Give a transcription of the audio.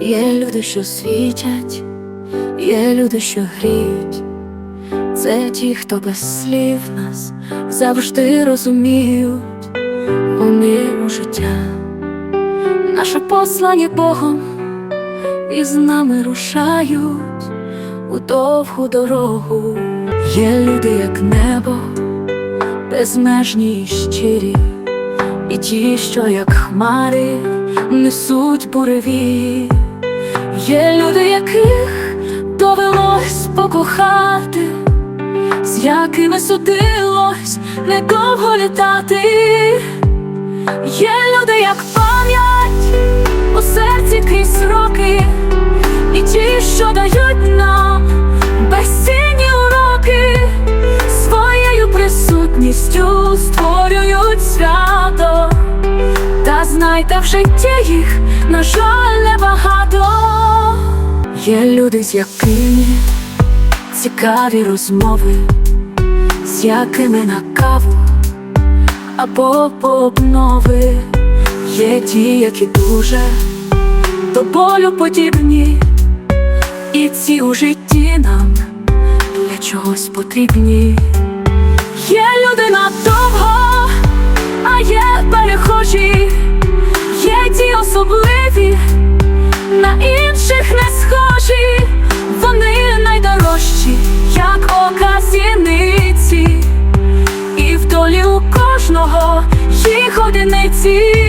Є люди, що світять, є люди, що гріють. Це ті, хто без слів нас завжди розуміють у міру життя. Наше послання Богом і з нами рушають у довгу дорогу. Є люди, як небо, безмежні й щирі, і ті, що як хмари несуть буреві. Є люди, яких довелось покохати, з якими судилось недовго літати. Є люди, як пам'ять у серці крізь роки, і ті, що дають знайте в житті їх, на жаль, небагато. Є люди, з якими цікаві розмови, з якими на каву або по обнови. Є ті, які дуже до болю подібні, і ці у житті нам для чогось потрібні. Є люди надовго, одиниці.